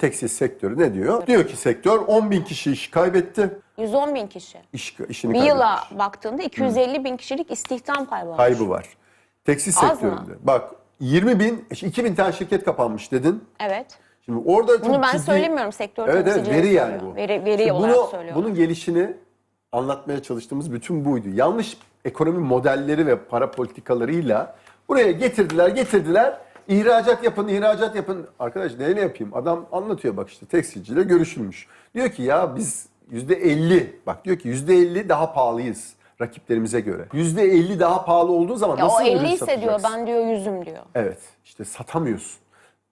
Tekstil sektörü ne diyor? Diyor ki sektör 10 bin kişi iş kaybetti. 110 bin kişi. İş, işini Bir kaybetmiş. yıla baktığında 250 bin kişilik istihdam kaybı var. Kaybı var. Tekstil Az mı? sektöründe. Bak 20 bin, 2 bin tane şirket kapanmış dedin. Evet. Şimdi orada çok Bunu ben ciddi- söylemiyorum. Sektör Evet evet temsilcileri veri yani söylüyor. bu. Veri, veri Şimdi olarak bunu, söylüyor. Bunun gelişini anlatmaya çalıştığımız bütün buydu. Yanlış ekonomi modelleri ve para politikalarıyla buraya getirdiler getirdiler. İhracat yapın, ihracat yapın. Arkadaş neyle yapayım? Adam anlatıyor bak işte tekstilciyle görüşülmüş. Diyor ki ya biz %50 bak diyor ki %50 daha pahalıyız rakiplerimize göre. %50 daha pahalı olduğu zaman ya o nasıl 50 ürün ise diyor satacaksın? ben diyor yüzüm diyor. Evet işte satamıyorsun.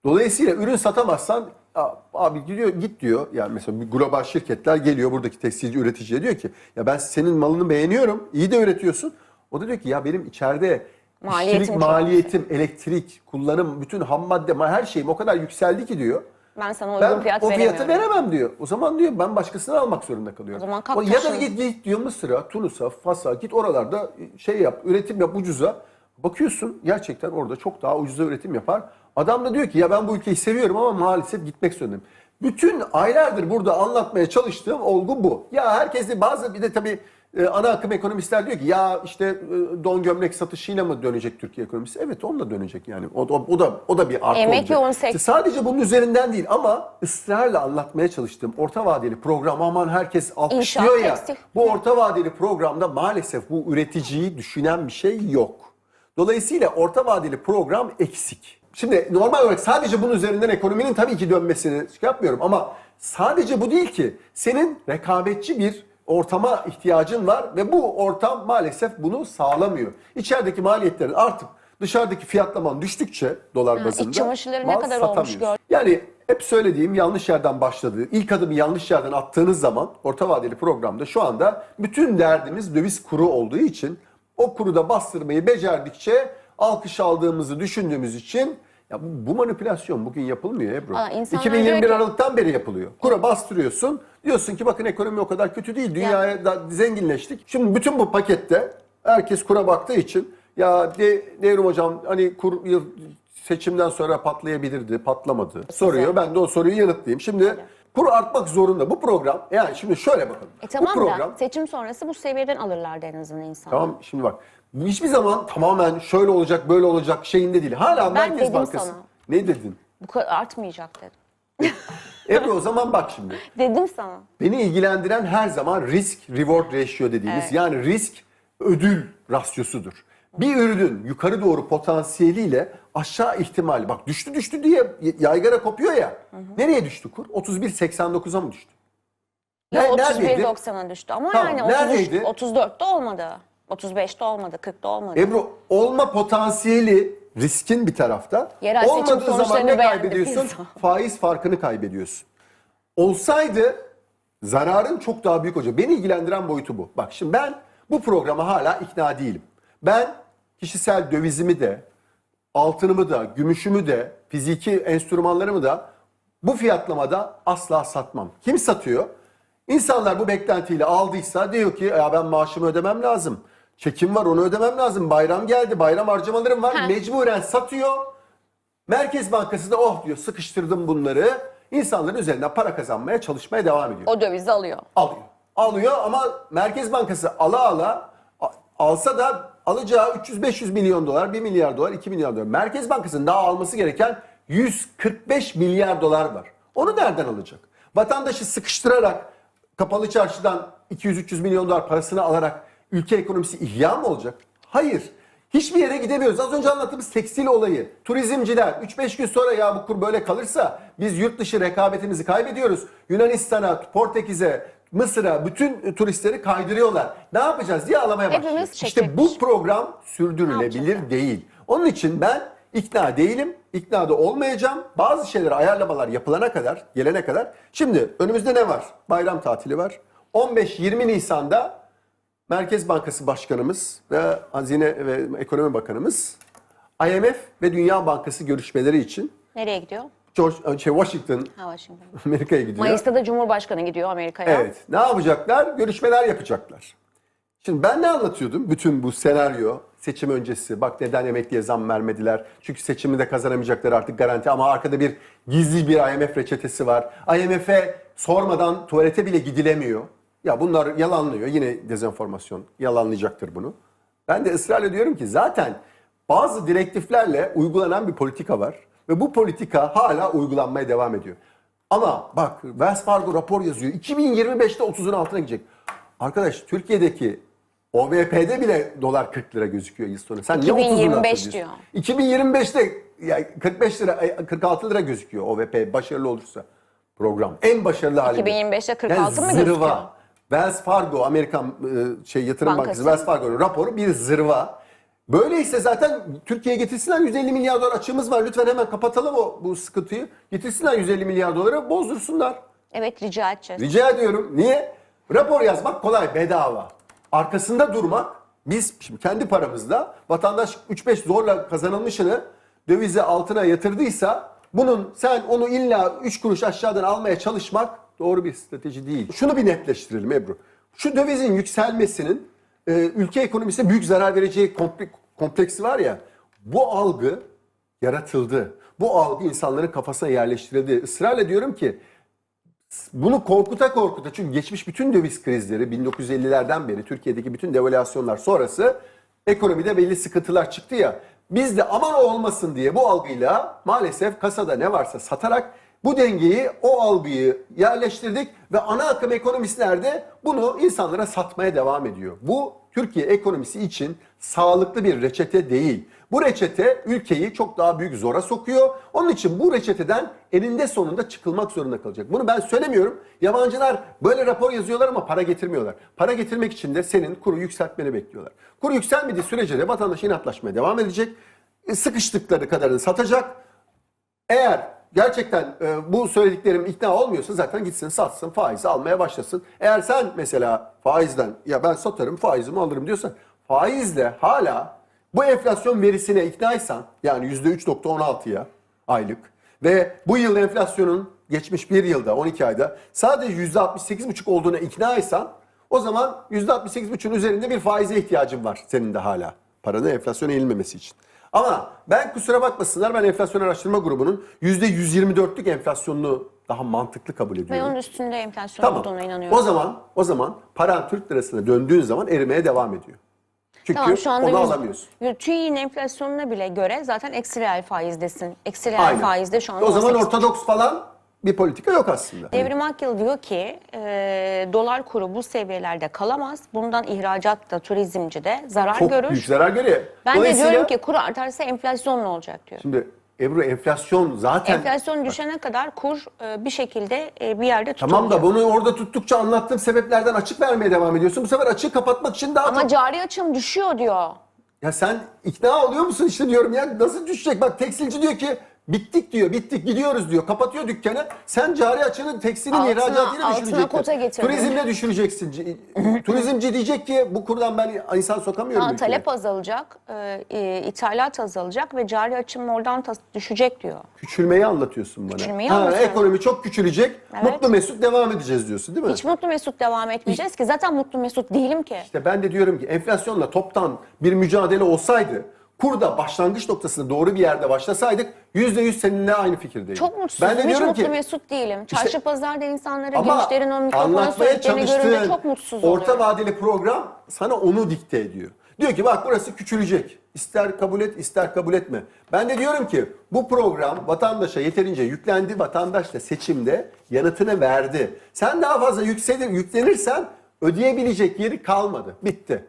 Dolayısıyla ürün satamazsan "Aa, abi gidiyor git diyor. Yani mesela bir global şirketler geliyor buradaki tekstilci üreticiye diyor ki ya ben senin malını beğeniyorum. iyi de üretiyorsun. O da diyor ki ya benim içeride Maliyetim işçilik çok maliyetim, elektrik, kullanım, bütün ham madde, ma- her şeyim o kadar yükseldi ki diyor. Ben sana uygun Ben fiyat o fiyatı veremem diyor. O zaman diyor ben başkasını almak zorunda kalıyorum. O zaman kalk ya da git, git diyor Mısır'a, Tunus'a, Fas'a git oralarda şey yap, üretim yap ucuza. Bakıyorsun gerçekten orada çok daha ucuza üretim yapar. Adam da diyor ki ya ben bu ülkeyi seviyorum ama maalesef gitmek zorundayım. Bütün aylardır burada anlatmaya çalıştığım olgu bu. Ya herkes de bazı bir de tabii e, ana akım ekonomistler diyor ki ya işte e, don gömlek satışıyla mı dönecek Türkiye ekonomisi? Evet onunla dönecek yani. O, o, o da o da bir artı Emek olacak. İşte sadece bunun üzerinden değil ama ısrarla anlatmaya çalıştığım orta vadeli program aman herkes alkışlıyor İnşaat, ya. tekstil. Bu orta vadeli programda maalesef bu üreticiyi düşünen bir şey yok. Dolayısıyla orta vadeli program eksik. Şimdi normal olarak sadece bunun üzerinden ekonominin tabii ki dönmesini şey yapmıyorum ama sadece bu değil ki. Senin rekabetçi bir ortama ihtiyacın var ve bu ortam maalesef bunu sağlamıyor. İçerideki maliyetlerin artıp dışarıdaki fiyatlaman düştükçe dolar Ha, bazında iç çamaşırları ne mal kadar olmuş satamıyorsun. gör. Yani hep söylediğim yanlış yerden başladığı, ilk adımı yanlış yerden attığınız zaman orta vadeli programda şu anda bütün derdimiz döviz kuru olduğu için o kuruda bastırmayı becerdikçe alkış aldığımızı düşündüğümüz için ya bu, bu manipülasyon bugün yapılmıyor Ebru. Aa, insanlar 2021 diyor ki- Aralık'tan beri yapılıyor. Kura bastırıyorsun. Diyorsun ki bakın ekonomi o kadar kötü değil. Dünyaya da zenginleştik. Şimdi bütün bu pakette herkes kura baktığı için ya de, Devrim Hocam hani kur yıl seçimden sonra patlayabilirdi, patlamadı. Soruyor. Ben de o soruyu yanıtlayayım. Şimdi kur artmak zorunda. Bu program yani şimdi şöyle bakalım. E tamam bu program da seçim sonrası bu seviyeden alırlardı en azından insanlar. Tamam şimdi bak hiçbir zaman tamamen şöyle olacak böyle olacak şeyinde değil. Hala Merkez dedim Bankası. sana. Ne dedin? Bu kadar artmayacak dedim. Ebru o zaman bak şimdi. Dedim sana. Beni ilgilendiren her zaman risk reward ratio dediğimiz Evet. yani risk ödül rasyosudur. Bir ürünün yukarı doğru potansiyeliyle aşağı ihtimali bak düştü düştü diye yaygara kopuyor ya. Nereye düştü kur? 31.89'a mı düştü? Ne- neredeydi? 31.90'a düştü ama Tamam, yani 33, neredeydi? 34'te olmadı. 35'te olmadı, 40'ta olmadı. Ebru olma potansiyeli riskin bir tarafta. Yerel Olmadığı zaman ne kaybediyorsun? Faiz farkını kaybediyorsun. Olsaydı zararın çok daha büyük olacak. Beni ilgilendiren boyutu bu. Bak şimdi ben bu programa hala ikna değilim. Ben kişisel dövizimi de, altınımı da, gümüşümü de, fiziki enstrümanlarımı da bu fiyatlamada asla satmam. Kim satıyor? İnsanlar bu beklentiyle aldıysa diyor ki ya ben maaşımı ödemem lazım. Çekim var onu ödemem lazım. Bayram geldi, bayram harcamalarım var. Heh. Mecburen satıyor. Merkez Bankası da oh diyor sıkıştırdım bunları. İnsanların üzerinden para kazanmaya çalışmaya devam ediyor O dövizi alıyor. alıyor. Alıyor ama Merkez Bankası ala ala alsa da alacağı 300-500 milyon dolar, 1 milyar dolar, 2 milyar dolar. Merkez Bankası'nın daha alması gereken 145 milyar dolar var. Onu nereden alacak? Vatandaşı sıkıştırarak kapalı çarşıdan 200-300 milyon dolar parasını alarak ülke ekonomisi ihya mı olacak? Hayır. Hiçbir yere gidemiyoruz. Az önce anlattığımız tekstil olayı. Turizmciler 3-5 gün sonra ya bu kur böyle kalırsa biz yurt dışı rekabetimizi kaybediyoruz. Yunanistan'a, Portekiz'e, Mısır'a bütün turistleri kaydırıyorlar. Ne yapacağız diye ağlamaya başlıyoruz. İşte bu program sürdürülebilir değil. Onun için ben ikna değilim. İkna da olmayacağım. Bazı şeyleri ayarlamalar yapılana kadar, gelene kadar. Şimdi önümüzde ne var? Bayram tatili var. 15-20 Nisan'da Merkez Bankası Başkanımız ve Hazine ve Ekonomi Bakanımız IMF ve Dünya Bankası görüşmeleri için Nereye gidiyor? George, şey, Washington, Ha Washington. Amerika'ya gidiyor. Mayıs'ta da Cumhurbaşkanı gidiyor Amerika'ya. Evet. Ne yapacaklar? Görüşmeler yapacaklar. Şimdi ben ne anlatıyordum? Bütün bu senaryo seçim öncesi. Bak neden emekliye zam vermediler? Çünkü seçimi de kazanamayacaklar artık garanti. Ama arkada bir gizli bir IMF reçetesi var. IMF'e sormadan tuvalete bile gidilemiyor. Ya bunlar yalanlıyor. Yine dezenformasyon yalanlayacaktır bunu. Ben de ısrarla diyorum ki zaten bazı direktiflerle uygulanan bir politika var. Ve bu politika hala uygulanmaya devam ediyor. Ama bak Wells Fargo rapor yazıyor. 2025'te 30'un altına gidecek. Arkadaş Türkiye'deki OVP'de bile dolar 40 lira gözüküyor yıl sonu. Sen niye 30'un altına 2025 diyorsun? 2025'te ya 45 lira ay, 46 lira gözüküyor OVP başarılı olursa program. En başarılı hali. 2025'te 46 mı zırva. gözüküyor? Wells Fargo Amerikan e, şey yatırım Bankası. bankası Wells Fargo'nun raporu bir zırva. Böyleyse zaten Türkiye'ye getirsinler 150 milyar dolar açığımız var. Lütfen hemen kapatalım o bu sıkıntıyı. Getirsinler 150 milyar doları bozdursunlar. Evet rica edeceğiz. Rica ediyorum. Niye? Rapor yazmak kolay, bedava. Arkasında durmak, biz şimdi kendi paramızla vatandaş 3-5 zorla kazanılmışını dövize altına yatırdıysa bunun sen onu illa 3 kuruş aşağıdan almaya çalışmak doğru bir strateji değil. Şunu bir netleştirelim Ebru. Şu dövizin yükselmesinin e, ülke ekonomisine büyük zarar vereceği komple- kompleksi var ya bu algı yaratıldı. Bu algı insanların kafasına yerleştirildi. Israrla diyorum ki bunu korkuta korkuta çünkü geçmiş bütün döviz krizleri 1950'lerden beri Türkiye'deki bütün devalüasyonlar sonrası ekonomide belli sıkıntılar çıktı ya. Biz de aman olmasın diye bu algıyla maalesef kasada ne varsa satarak bu dengeyi o algıyı yerleştirdik ve ana akım ekonomistler de bunu insanlara satmaya devam ediyor. Bu Türkiye ekonomisi için sağlıklı bir reçete değil. Bu reçete ülkeyi çok daha büyük zora sokuyor. Onun için bu reçeteden eninde sonunda çıkılmak zorunda kalacak. Bunu ben söylemiyorum. Yabancılar böyle rapor yazıyorlar ama para getirmiyorlar. Para getirmek için de senin kuru yükseltmeni bekliyorlar. Kuru yükselmediği sürece de vatandaş inatlaşmaya devam edecek. E, Sıkıştıkları kadarını satacak. Eğer gerçekten e, bu söylediklerim ikna olmuyorsa zaten gitsin satsın faizi almaya başlasın. Eğer sen mesela faizden ya ben satarım faizimi alırım diyorsan faizle hala bu enflasyon verisine iknaysan yani %3.16'ya aylık ve bu yıl enflasyonun geçmiş bir yılda 12 ayda sadece %68.5 olduğuna iknaysan o zaman %68.5'ün üzerinde bir faize ihtiyacın var senin de hala. Paranın enflasyona eğilmemesi için. Ama ben kusura bakmasınlar ben enflasyon araştırma grubunun %124'lük enflasyonunu daha mantıklı kabul Ve ediyorum. onun üstünde enflasyon olduğuna Tamam. inanıyorum. O zaman o zaman paran Türk lirasına döndüğün zaman erimeye devam ediyor. Çünkü Tamam şu anda onu yüz- alamıyorsun. TÜİ'nin enflasyonuna bile göre zaten eksi reel faizdesin. Eksi reel faizde şu anda O zaman 18. ortodoks falan bir politika yok aslında. Devrim Akyıl diyor ki e, dolar kuru bu seviyelerde kalamaz. Bundan ihracat da turizmci de zarar Çok görür. büyük zarar görüyor. Ben de Dolayısıyla- diyorum ki kuru artarsa enflasyon ne olacak diyor. Şimdi Ebru enflasyon zaten Enflasyon düşene kadar kur e, bir şekilde e, bir yerde tutuluyor. Tamam da bunu orada tuttukça anlattığım sebeplerden açık vermeye devam ediyorsun. Bu sefer açığı kapatmak için daha Ama çok... cari açım düşüyor diyor. Ya sen ikna oluyor musun işte diyorum ya nasıl düşecek? Bak tekstilci diyor ki bittik diyor bittik gidiyoruz diyor. Kapatıyor dükkanı. Sen cari açığını tekstilin Altına- ihracatıyla altına düşüreceksin. kota getirdin. Turizmle düşüreceksin. C- Turizmci diyecek ki bu kurdan ben insan sokamıyorum. Aa, ülkeye. talep azalacak, e, e, ithalat azalacak ve cari açım oradan tas- düşecek diyor. Küçülmeyi anlatıyorsun bana. Küçülmeyi ha, anlatıyorum. ekonomi çok küçülecek. Evet. Mutlu mesut devam edeceğiz diyorsun değil mi? Hiç mutlu mesut devam etmeyeceğiz ki. Zaten mutlu mesut değilim ki. İşte ben de diyorum ki enflasyonla toptan bir mücadele olsaydı, kurda başlangıç noktasında doğru bir yerde başlasaydık %100 seninle aynı fikirdeyim. Çok mutsuzum. Ben de Hiç diyorum mutlu ki mesut değilim. Çarşı pazarda insanlara gençlerin o mikrofona söylediklerini görünce çok mutsuz oluyorum. orta vadeli program sana onu dikte ediyor. Diyor ki bak burası küçülecek. İster kabul et ister kabul etme. Ben de diyorum ki bu program vatandaşa yeterince yüklendi. Vatandaş da seçimde yanıtını verdi. Sen daha fazla yükselir, yüklenirsen ödeyebilecek yeri kalmadı. Bitti.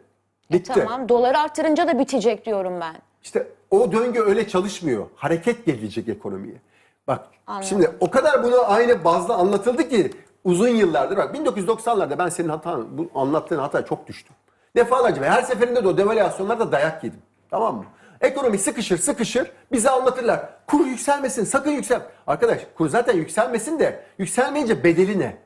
Bitti. Tamam doları artırınca da bitecek diyorum ben. İşte o döngü öyle çalışmıyor. Hareket gelecek ekonomiye. Bak Anladım. şimdi o kadar bunu aynı bazda anlatıldı ki uzun yıllardır. Bak 1990'larda ben senin hatan, bu anlattığın hataya çok düştüm. Defalarca ve her seferinde de o devalüasyonlarda dayak yedim. Tamam mı? Ekonomi sıkışır sıkışır bize anlatırlar. Kur yükselmesin sakın yüksel. Arkadaş kur zaten yükselmesin de yükselmeyince bedeli ne?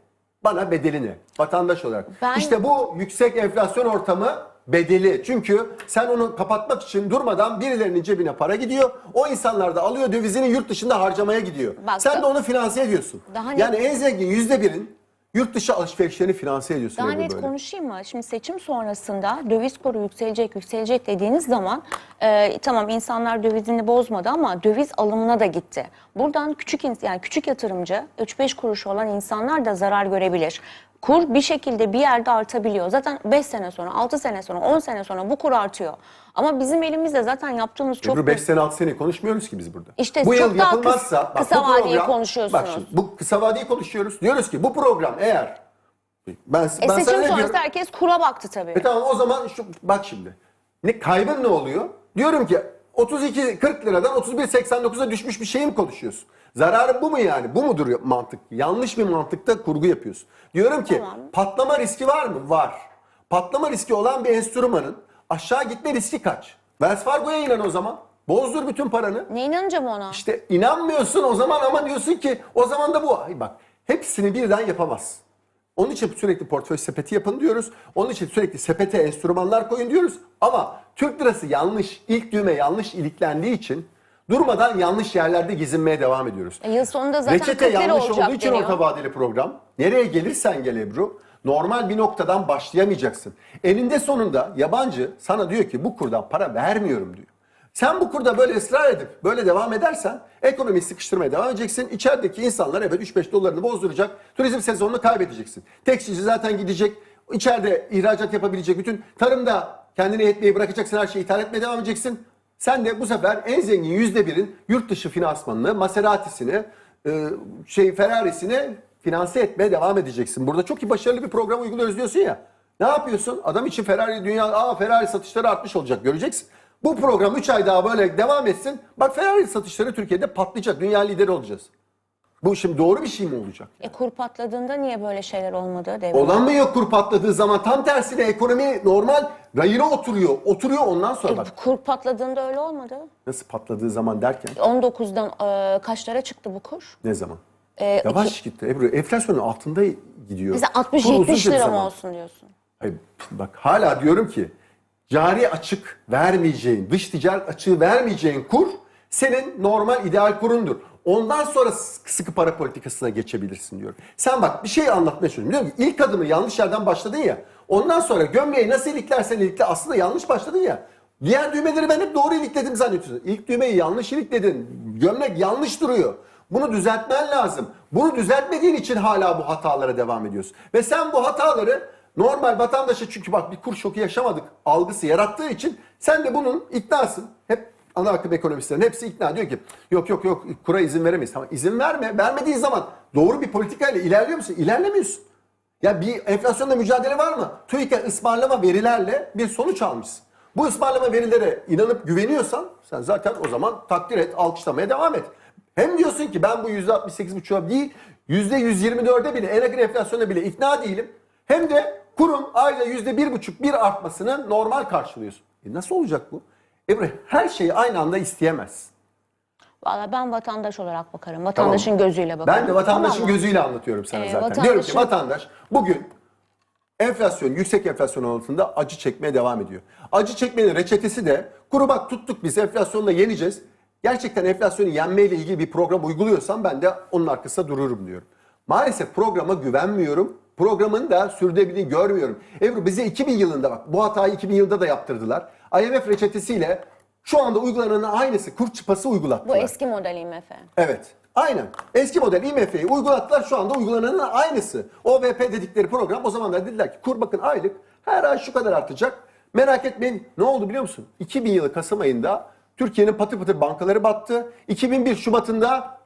Bana bedeli ne? Vatandaş olarak. Ben- İşte bu yüksek enflasyon ortamı bedeli. Çünkü sen onu kapatmak için durmadan birilerinin cebine para gidiyor. O insanlar da alıyor dövizini yurt dışında harcamaya gidiyor. Bak- sen de onu finanse ediyorsun. Daha yani en zengin yüzde birin yurt dışı alışverişlerini finanse ediyorsun. Daha net böyle. konuşayım mı? Şimdi seçim sonrasında döviz kuru yükselecek, yükselecek dediğiniz zaman e, tamam insanlar dövizini bozmadı ama döviz alımına da gitti. Buradan küçük yani küçük yatırımcı 3-5 kuruş olan insanlar da zarar görebilir. Kur bir şekilde bir yerde artabiliyor. Zaten 5 sene sonra, 6 sene sonra, 10 sene sonra bu kur artıyor. Ama bizim elimizde zaten yaptığımız çok Ebru 5 sene 6 sene konuşmuyoruz ki biz burada. İşte bu çok yıl daha yapılmazsa kıs- bak, kısa bu vadeyi program- konuşuyorsunuz. Bak şimdi bu kısa vadeyi konuşuyoruz. Diyoruz ki bu program eğer ben, E, ben seçim sonrası diyorum? herkes kura baktı tabii. E tamam o zaman şu bak şimdi. Ne kaybın ne oluyor? Diyorum ki 32 40 liradan 31.89'a düşmüş bir şey mi konuşuyorsun? Zararı bu mu yani? Bu mudur mantık? Yanlış bir mantıkta kurgu yapıyorsun. Diyorum ki Tamam. patlama riski var mı? Var. Patlama riski olan bir enstrümanın aşağı gitme riski kaç? Wells Fargo'ya inan o zaman. Bozdur bütün paranı. Ne inanacağım ona? İşte inanmıyorsun o zaman ama diyorsun ki o zaman da bu. Ay bak hepsini birden yapamaz. Onun için sürekli portföy sepeti yapın diyoruz. Onun için sürekli sepete enstrümanlar koyun diyoruz. Ama Türk lirası yanlış, ilk düğme yanlış iliklendiği için durmadan yanlış yerlerde gezinmeye devam ediyoruz. E, yıl sonunda zaten Reçete 40 lira yanlış olacak olduğu için deniyor. orta vadeli program. Nereye gelirsen gel Ebru, normal bir noktadan başlayamayacaksın. Eninde sonunda yabancı sana diyor ki bu kurdan para vermiyorum diyor. Sen bu kurda böyle ısrar edip böyle devam edersen ekonomiyi sıkıştırmaya devam edeceksin. İçerideki insanlar evet 3-5 dolarını bozduracak. Turizm sezonunu kaybedeceksin. Tekstilci zaten gidecek. İçeride ihracat yapabilecek. Bütün tarımda kendini yetmeyi bırakacaksın. Her şeyi ithal etmeye devam edeceksin. Sen de bu sefer en zengin yüzde birin yurt dışı finansmanını, Maserati'sini, e, şey Ferrari'sini finanse etmeye devam edeceksin. Burada çok iyi başarılı bir program uyguluyoruz diyorsun ya. Ne yapıyorsun? Adam için Ferrari dünya, aa Ferrari satışları artmış olacak göreceksin. Bu program 3 ay daha böyle devam etsin. Bak Ferrari satışları Türkiye'de patlayacak. Dünya lideri olacağız. Bu şimdi doğru bir şey mi olacak? E kur patladığında niye böyle şeyler olmadı? Devrim? Olan mı yok kur patladığı zaman tam tersine ekonomi normal rayına oturuyor. Oturuyor ondan sonra bak. Kur patladığında öyle olmadı. Nasıl patladığı zaman derken 19'dan e, kaçlara çıktı bu kur? ne zaman? E, Yavaş gitti Ebru. Enflasyonun altında gidiyor. Mesela Kur 60-70 uzunca bir lira mı olsun diyorsun? Hayır, bak hala diyorum ki cari açık vermeyeceğin, dış ticaret açığı vermeyeceğin kur senin normal ideal kurundur. Ondan sonra sıkı para politikasına geçebilirsin diyorum. Sen bak bir şey anlatmaya çalışıyorum. Biliyor musun? İlk adımı yanlış yerden başladın ya. Ondan sonra gömleği nasıl iliklersen ilikle aslında yanlış başladın ya. Diğer düğmeleri ben hep doğru ilikledim zannediyorsun. İlk düğmeyi yanlış ilikledin. Gömlek yanlış duruyor. Bunu düzeltmen lazım. Bunu düzeltmediğin için hala bu hatalara devam ediyorsun. Ve sen bu hataları normal vatandaşa çünkü bak bir kur şoku yaşamadık algısı yarattığı için sen de bunun iknasın. Hep ana akım ekonomistlerin hepsi ikna diyor ki yok yok yok kura izin veremeyiz. Ama izin verme. Vermediğin zaman doğru bir politikayla ilerliyor musun? İlerlemiyorsun. Ya bir enflasyonla mücadele var mı? TÜİK'e ısmarlama verilerle bir sonuç almışsın. Bu ısmarlama verilere inanıp güveniyorsan sen zaten o zaman takdir et, alkışlamaya devam et. Hem diyorsun ki ben bu %68,5'a değil %124'e bile en yakın enflasyona bile ikna değilim. Hem de kurum ayda %1,5 bir artmasını normal karşılıyorsun. E nasıl olacak bu? Ebru her şeyi aynı anda isteyemezsin. Valla ben vatandaş olarak bakarım. Vatandaşın gözüyle bakarım. Ben de vatandaşın Tamam mı? gözüyle anlatıyorum sana Ee, zaten. Diyorum ki vatandaşın- vatandaş bugün enflasyon, yüksek enflasyon altında acı çekmeye devam ediyor. Acı çekmenin reçetesi de kuru bak tuttuk biz enflasyonla yeneceğiz. Gerçekten enflasyonu yenmeyle ilgili bir program uyguluyorsan ben de onun arkasında dururum diyorum. Maalesef programa güvenmiyorum. Programın da sürdürülebildiğini görmüyorum. Ebru bize 2000 yılında bak bu hatayı 2000 yılında da yaptırdılar. IMF reçetesiyle şu anda uygulanan aynısı kur çıpası Bu uygulattılar. eski model IMF. Evet. Aynen. Eski model IMF'yi uygulattılar şu anda uygulananın aynısı. OVP dedikleri program o zamanlar dediler ki kur bakın aylık her ay şu kadar artacak. Merak etmeyin ne oldu biliyor musun? 2000 yılı Kasım ayında Türkiye'nin patır patır bankaları battı. 2001 Şubat'ında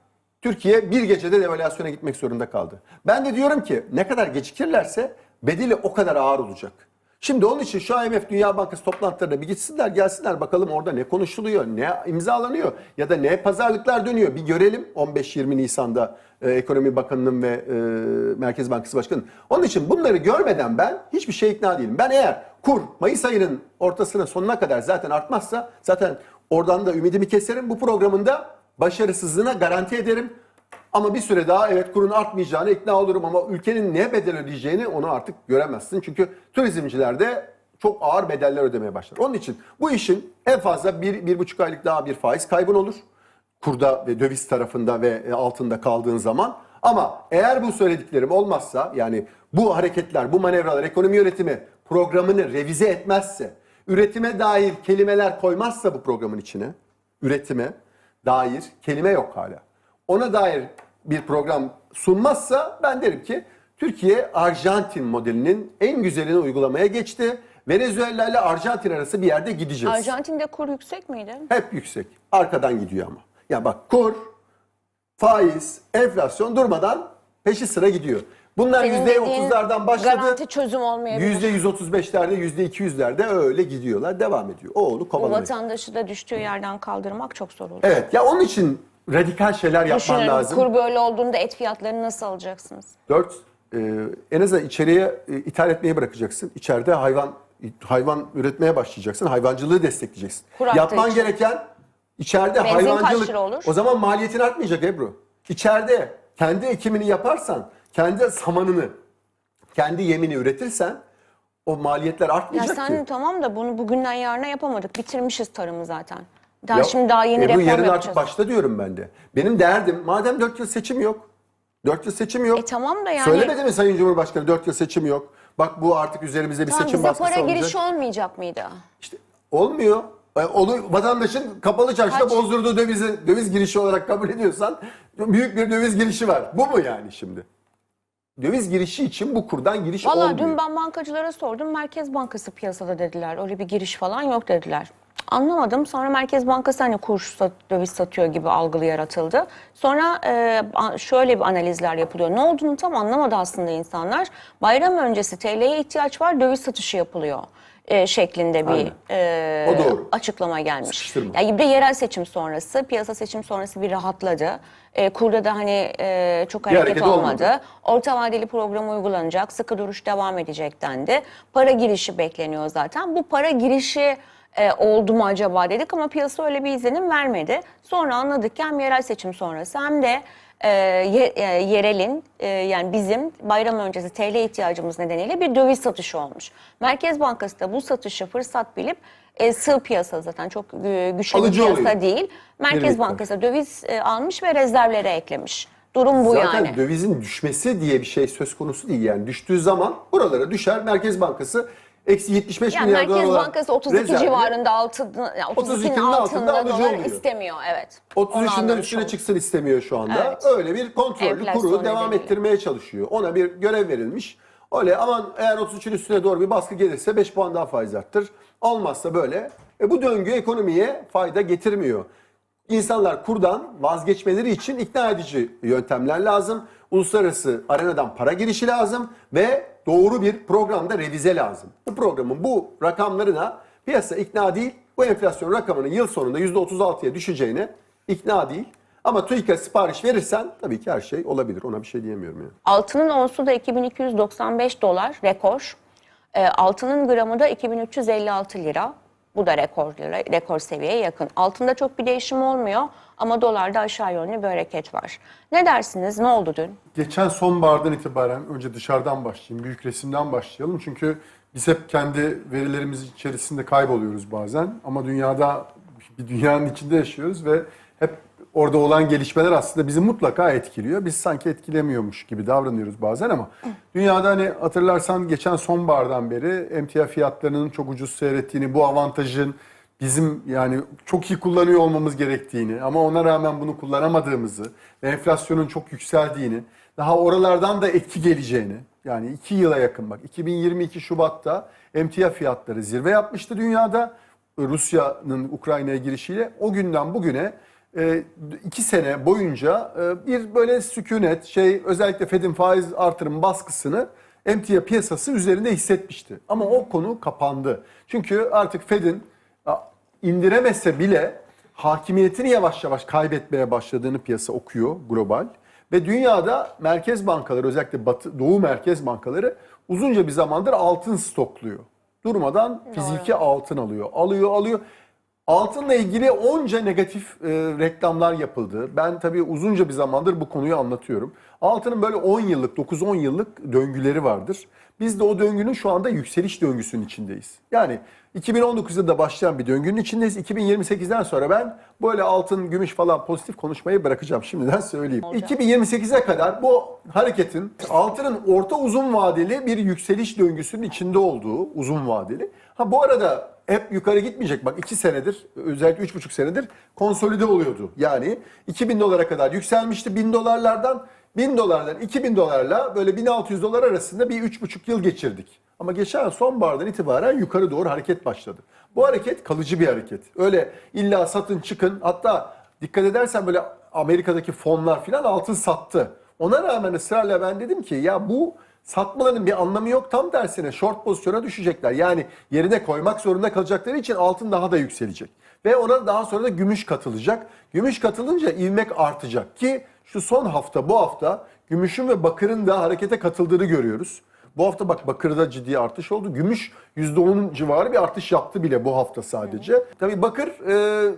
Türkiye bir gecede devalüasyona gitmek zorunda kaldı. Ben de diyorum ki ne kadar gecikirlerse bedeli o kadar ağır olacak. Şimdi onun için şu IMF Dünya Bankası toplantılarına bir gitsinler gelsinler bakalım orada ne konuşuluyor, ne imzalanıyor ya da ne pazarlıklar dönüyor bir görelim 15-20 Nisan'da e, Ekonomi Bakanı'nın ve e, Merkez Bankası Başkanı'nın. Onun için bunları görmeden ben hiçbir şey ikna değilim. Ben eğer kur Mayıs ayının ortasına sonuna kadar zaten artmazsa zaten oradan da ümidimi keserim. Bu programında başarısızlığına garanti ederim. Ama bir süre daha evet kurun artmayacağına ikna olurum ama ülkenin ne bedel ödeyeceğini onu artık göremezsin. Çünkü turizmciler de çok ağır bedeller ödemeye başlar. Onun için bu işin en fazla bir, bir buçuk aylık daha bir faiz kaybın olur. Kurda ve döviz tarafında ve e, altında kaldığın zaman. Ama eğer bu söylediklerim olmazsa yani bu hareketler, bu manevralar ekonomi yönetimi programını revize etmezse, üretime dair kelimeler koymazsa bu programın içine, üretime dair kelime yok hala. Ona dair bir program sunmazsa ben derim ki Türkiye Arjantin modelinin en güzelini uygulamaya geçti. Venezuela ile Arjantin arası bir yerde gideceğiz. Arjantin'de kur yüksek miydi? Hep yüksek. Arkadan gidiyor ama. Ya bak kur, faiz, enflasyon durmadan peşi sıra gidiyor. Bunlar Senin yüzde dediğin otuzlardan başladı. Garanti çözüm olmayabilir. Yüzde yüz otuz beşlerde, yüzde iki yüzlerde öyle gidiyorlar. Devam ediyor. Oğlu Bu kovalanıyor. vatandaşı da düştüğü yerden kaldırmak çok zor olur. Evet ya onun için radikal şeyler yapman Düşünün lazım. kur böyle olduğunda et fiyatlarını nasıl alacaksınız? Dört, e, en azından içeriye e, ithal etmeyi bırakacaksın. İçeride hayvan hayvan üretmeye başlayacaksın. Hayvancılığı destekleyeceksin. Kur arttığı Yapman için. gereken içeride Benzin kaç hayvancılık. lira olur? O zaman maliyetin artmayacak Ebru. İçeride kendi ekimini yaparsan, kendi samanını, kendi yemini üretirsen o maliyetler Ya artmayacak sen ki. tamam da bunu bugünden yarına yapamadık. Bitirmişiz tarımı zaten. Daha Ya, şimdi daha yeni Ebru reform yarın yapacağız. artık başta diyorum ben de. Benim derdim madem 4 yıl seçim yok. 4 yıl seçim yok. E tamam da yani- Söylemedi mi Sayın Cumhurbaşkanı 4 yıl seçim yok. Bak bu artık üzerimize bir Tamam, seçim bize baskısı para olacak. girişi olmayacak mıydı? İşte olmuyor. E, Olu, vatandaşın kapalı çarşıda Kaç? bozdurduğu dövizi döviz girişi olarak kabul ediyorsan büyük bir döviz girişi var. Bu mu yani şimdi? Döviz girişi için bu kurdan giriş Valla olmuyor. dün ben bankacılara sordum. Merkez Bankası piyasada dediler. Öyle bir giriş falan yok dediler. Anlamadım. Sonra Merkez Bankası hani kur sat, döviz satıyor gibi algılı yaratıldı. Sonra e, şöyle bir analizler yapılıyor. Ne olduğunu tam anlamadı aslında insanlar. Bayram öncesi TL'ye ihtiyaç var, döviz satışı yapılıyor e, şeklinde bir Aynen. e, doğru. açıklama gelmiş. Sıkıştırma. Ya bir de yerel seçim sonrası, piyasa seçim sonrası bir rahatladı. E, kurda da hani e, çok hareket, hareket olmadı. olmadı. Orta vadeli program uygulanacak, sıkı duruş devam edecek dendi. Para girişi bekleniyor zaten. Bu para girişi e, oldu mu acaba dedik ama piyasa öyle bir izlenim vermedi. Sonra anladık ki hem yerel seçim sonrası hem de e, ye- e, yerelin e, yani bizim bayram öncesi TL ihtiyacımız nedeniyle bir döviz satışı olmuş. Merkez Bankası da bu satışı fırsat bilip e, sığ piyasa zaten çok e, güçlü Alıcı bir piyasa oluyor. değil. Merkez Birlikte. Bankası döviz e, almış ve rezervlere eklemiş. Durum bu Zaten yani. dövizin düşmesi diye bir şey söz konusu değil. Yani düştüğü zaman buralara düşer. Merkez Bankası eksi 75 Yani milyar dolar Merkez olan Bankası 32 rezervle civarında altında, yani 32'nin 32'nin altında altında alıcı dolar oluyor. istemiyor evet. Onu 33'ünden anlamış üstüne olduk. çıksın istemiyor şu anda. Evet. Öyle bir kontrollü Enflasyon kuru devam nedeniyle. ettirmeye çalışıyor. Ona bir görev verilmiş. Öyle aman eğer 33'ün üstüne doğru bir baskı gelirse 5 puan daha faiz arttır. Olmazsa böyle. E bu döngü ekonomiye fayda getirmiyor. İnsanlar kurdan vazgeçmeleri için ikna edici yöntemler lazım. Uluslararası arenadan para girişi lazım ve doğru bir programda revize lazım. Bu programın bu rakamlarına piyasa ikna değil. Bu enflasyon rakamının yıl sonunda %36'ya düşeceğine ikna değil. Ama TÜİK'e sipariş verirsen tabii ki her şey olabilir. Ona bir şey diyemiyorum yani. Altının onsu da 2295 dolar rekor. E, altının gramı da 2356 lira. Bu da rekor rekor seviyeye yakın. Altında çok bir değişim olmuyor ama dolarda aşağı yönlü bir hareket var. Ne dersiniz? Ne oldu dün? Geçen sonbahardan itibaren önce dışarıdan başlayayım, büyük resimden başlayalım. Çünkü biz hep kendi verilerimiz içerisinde kayboluyoruz bazen. Ama dünyada bir dünyanın içinde yaşıyoruz ve orada olan gelişmeler aslında bizi mutlaka etkiliyor. Biz sanki etkilemiyormuş gibi davranıyoruz bazen ama dünyada hani hatırlarsan geçen sonbahardan beri emtia fiyatlarının çok ucuz seyrettiğini, bu avantajın bizim yani çok iyi kullanıyor olmamız gerektiğini ama ona rağmen bunu kullanamadığımızı ve enflasyonun çok yükseldiğini, daha oralardan da etki geleceğini yani iki yıla yakın bak 2022 Şubat'ta emtia fiyatları zirve yapmıştı dünyada. Rusya'nın Ukrayna'ya girişiyle o günden bugüne e, iki sene boyunca e, bir böyle sükunet şey özellikle Fed'in faiz artırım baskısını emtia piyasası üzerinde hissetmişti. Ama o konu kapandı. Çünkü artık Fed'in indiremese bile hakimiyetini yavaş yavaş kaybetmeye başladığını piyasa okuyor global. Ve dünyada merkez bankaları özellikle batı, doğu merkez bankaları uzunca bir zamandır altın stokluyor. Durmadan fiziki altın alıyor. Alıyor alıyor. Altınla ilgili onca negatif e, reklamlar yapıldı. Ben tabii uzunca bir zamandır bu konuyu anlatıyorum. Altının böyle 10 yıllık, 9-10 yıllık döngüleri vardır. Biz de o döngünün şu anda yükseliş döngüsünün içindeyiz. Yani 2019'da da başlayan bir döngünün içindeyiz. 2028'den sonra ben böyle altın, gümüş falan pozitif konuşmayı bırakacağım. Şimdiden söyleyeyim. Olacak. 2028'e kadar bu hareketin altının orta uzun vadeli bir yükseliş döngüsünün içinde olduğu uzun vadeli. Ha bu arada hep yukarı gitmeyecek. Bak 2 senedir özellikle 3,5 senedir konsolide oluyordu. Yani 2000 dolara kadar yükselmişti 1000 dolarlardan. 1000 dolardan 2000 dolarla böyle 1600 dolar arasında bir 3,5 yıl geçirdik. Ama geçen sonbahardan itibaren yukarı doğru hareket başladı. Bu hareket kalıcı bir hareket. Öyle illa satın çıkın hatta dikkat edersen böyle Amerika'daki fonlar filan altın sattı. Ona rağmen ısrarla ben dedim ki ya bu satmaların bir anlamı yok. Tam tersine short pozisyona düşecekler. Yani yerine koymak zorunda kalacakları için altın daha da yükselecek. Ve ona daha sonra da gümüş katılacak. Gümüş katılınca ivmek artacak ki şu son hafta bu hafta gümüşün ve bakırın da harekete katıldığını görüyoruz. Bu hafta bak bakırda ciddi artış oldu. Gümüş %10'un civarı bir artış yaptı bile bu hafta sadece. Tabii bakır e,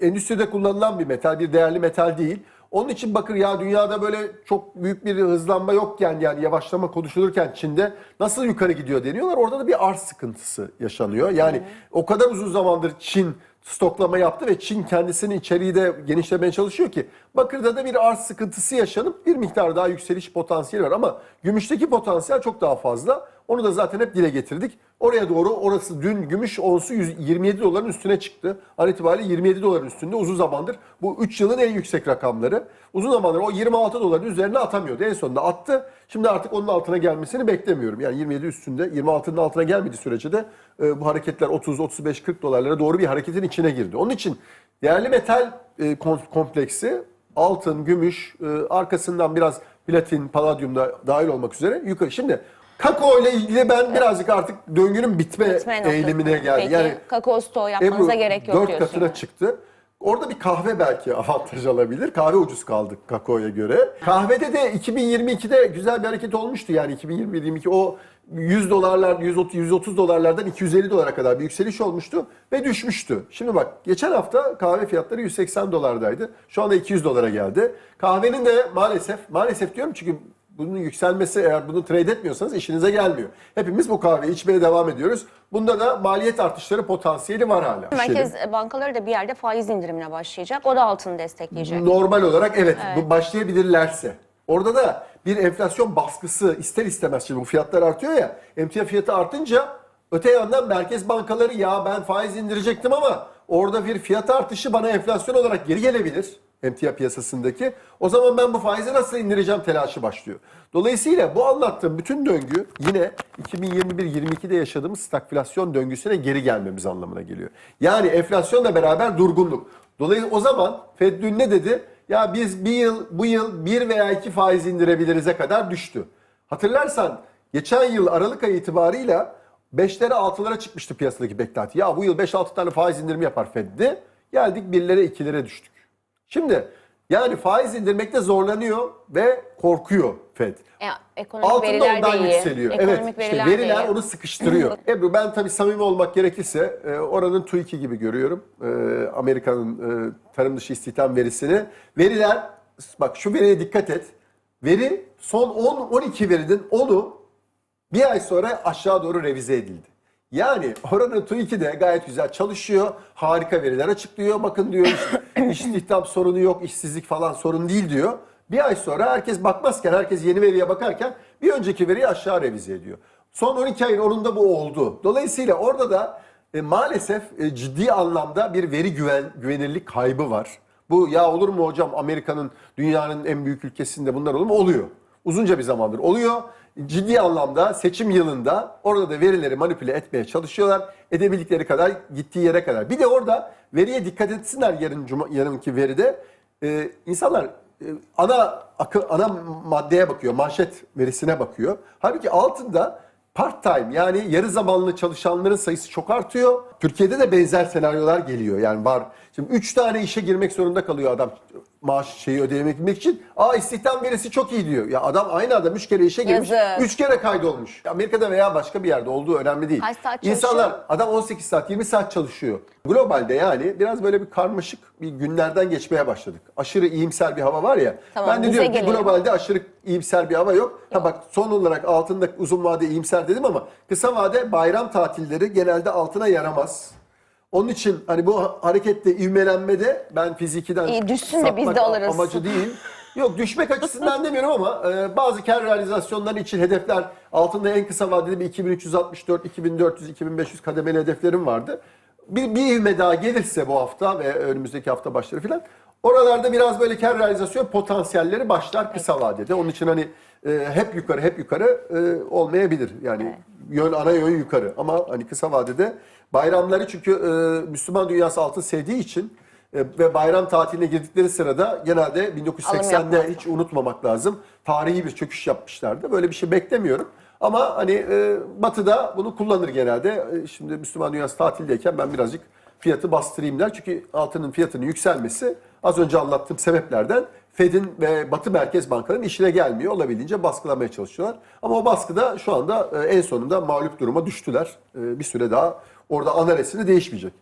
endüstride kullanılan bir metal, bir değerli metal değil. Onun için bakır ya dünyada böyle çok büyük bir hızlanma yokken yani yavaşlama konuşulurken Çin'de nasıl yukarı gidiyor deniyorlar. Orada da bir arz sıkıntısı yaşanıyor. Yani o kadar uzun zamandır Çin stoklama yaptı ve Çin kendisini içeriği de genişlemeye çalışıyor ki bakırda da bir arz sıkıntısı yaşanıp bir miktar daha yükseliş potansiyeli var ama gümüşteki potansiyel çok daha fazla. Onu da zaten hep dile getirdik. Oraya doğru orası dün gümüş onsu 127 doların üstüne çıktı. An itibariyle 27 doların üstünde uzun zamandır. Bu 3 yılın en yüksek rakamları. Uzun zamandır o 26 doların üzerine atamıyordu. En sonunda attı. Şimdi artık onun altına gelmesini beklemiyorum. Yani 27 üstünde 26'nın altına gelmediği sürece de e, bu hareketler 30, 35, 40 dolarlara doğru bir hareketin içine girdi. Onun için değerli metal e, kom- kompleksi altın, gümüş, e, arkasından biraz platin, paladyum da dahil olmak üzere yukarı. Şimdi kakao ile ilgili ben birazcık artık döngünün bitme, Bitme noktası. eğilimine geldi. Peki, Yani kakao stoğu yapmanıza gerek yok 4 diyorsun. katına çıktı. Orada bir kahve belki avantaj alabilir. Kahve ucuz kaldı kakaoya göre. Kahvede de 2022'de güzel bir hareket olmuştu. Yani 2021-22 o 100 dolarlar, 130, 130 dolarlardan 250 dolara kadar bir yükseliş olmuştu ve düşmüştü. Şimdi bak geçen hafta kahve fiyatları 180 dolardaydı. Şu anda 200 dolara geldi. Kahvenin de maalesef, maalesef diyorum çünkü bunun yükselmesi eğer bunu trade etmiyorsanız işinize gelmiyor. Hepimiz bu kahveyi içmeye devam ediyoruz. Bunda da maliyet artışları potansiyeli var hala. Merkez bankaları da bir yerde faiz indirimine başlayacak. O da altını destekleyecek. Normal olarak evet, bu başlayabilirlerse. Orada da bir enflasyon baskısı ister istemez şimdi bu fiyatlar artıyor ya. Emtia fiyatı artınca öte yandan merkez bankaları ya ben faiz indirecektim ama orada bir fiyat artışı bana enflasyon olarak geri gelebilir. Emtia piyasasındaki. O zaman ben bu faizi nasıl indireceğim telaşı başlıyor. Dolayısıyla bu anlattığım bütün döngü yine 2021-22'de yaşadığımız stagflasyon döngüsüne geri gelmemiz anlamına geliyor. Yani enflasyonla beraber durgunluk. Dolayısıyla o zaman Fed dün ne dedi? Ya biz bir yıl, bu yıl bir veya iki faiz indirebiliriz'e kadar düştü. Hatırlarsan geçen yıl Aralık ayı itibarıyla 5'lere 6'lara çıkmıştı piyasadaki beklenti. Ya bu yıl 5-6 tane faiz indirimi yapar Fed'di. Geldik 1'lere 2'lere düştük. Şimdi yani faiz indirmekte zorlanıyor ve korkuyor Fed. E, ekonomik Altın da veriler ondan de iyi. yükseliyor. Ekonomik evet işte veriler de veriler onu sıkıştırıyor. Ebru ben tabii samimi olmak gerekirse e, oranın TÜİK'i gibi görüyorum. E, Amerika'nın e, tarım dışı istihdam verisini. Veriler bak şu veriye dikkat et. Veri son 10-12 verinin 10'u bir ay sonra aşağı doğru revize edildi. Yani oranın TÜİK'i de gayet güzel çalışıyor. Harika veriler açıklıyor. Bakın diyor istihdam sorunu yok, işsizlik falan sorun değil diyor. Bir ay sonra herkes bakmazken, herkes yeni veriye bakarken bir önceki veriyi aşağı revize ediyor. Son 12 ayın onunda bu oldu. Dolayısıyla orada da e, maalesef e, ciddi anlamda bir veri güven, güvenirlik kaybı var. Bu ya olur mu hocam Amerika'nın dünyanın en büyük ülkesinde bunlar olur mu? Oluyor. Uzunca bir zamandır oluyor. Ciddi anlamda seçim yılında orada da verileri manipüle etmeye çalışıyorlar. Edebildikleri kadar gittiği yere kadar. Bir de orada veriye dikkat etsinler yarın cuma, yarınki veride. Ee, insanlar e, ana akı, ana maddeye bakıyor, manşet verisine bakıyor. Halbuki altında part time yani yarı zamanlı çalışanların sayısı çok artıyor. Türkiye'de de benzer senaryolar geliyor. Yani var. Şimdi 3 tane işe girmek zorunda kalıyor adam. Maaş şeyi ödeyebilmek için aa istihdam verisi çok iyi diyor. Ya adam aynı adam 3 kere işe girmiş. Yazık. 3 kere kaydolmuş. Amerika'da veya başka bir yerde olduğu önemli değil. Kaç saat çalışıyor? İnsanlar adam 18 saat 20 saat çalışıyor. Globalde yani biraz böyle bir karmaşık bir günlerden geçmeye başladık. Aşırı iyimser bir hava var ya. Tamam, ben de bize diyorum ki gelelim. globalde aşırı iyimser bir hava yok. Ha bak son olarak altında uzun vade iyimser dedim ama kısa vade bayram tatilleri genelde altına yaramaz. Onun için hani bu harekette ivmelenmede ben fizikiden İyi, düşsün de biz de alırız. amacı değil. Yok düşmek açısından demiyorum ama e, bazı kar realizasyonları için hedefler altında en kısa vadeli bir 2364, 2400, 2500 kademeli hedeflerim vardı. Bir, bir ivme daha gelirse bu hafta ve önümüzdeki hafta başları filan oralarda biraz böyle kar realizasyon potansiyelleri başlar kısa vadede. Onun için hani e, hep yukarı hep yukarı e, olmayabilir. Yani yön ana yön yukarı ama hani kısa vadede bayramları çünkü e, Müslüman dünyası altın sevdiği için e, ve bayram tatiline girdikleri sırada genelde Alım 1980'de yapmazlar. hiç unutmamak lazım. Tarihi bir çöküş yapmışlardı. Böyle bir şey beklemiyorum. Ama hani e, Batı'da bunu kullanır genelde. E, şimdi Müslüman dünyası tatildeyken ben birazcık fiyatı bastırayım der. Çünkü altının fiyatının yükselmesi az önce anlattığım sebeplerden Fed'in ve Batı Merkez Bankalarının işine gelmiyor. Olabildiğince baskılamaya çalışıyorlar. Ama o baskıda şu anda e, en sonunda mağlup duruma düştüler. E, bir süre daha orada ana resmi değişmeyecek.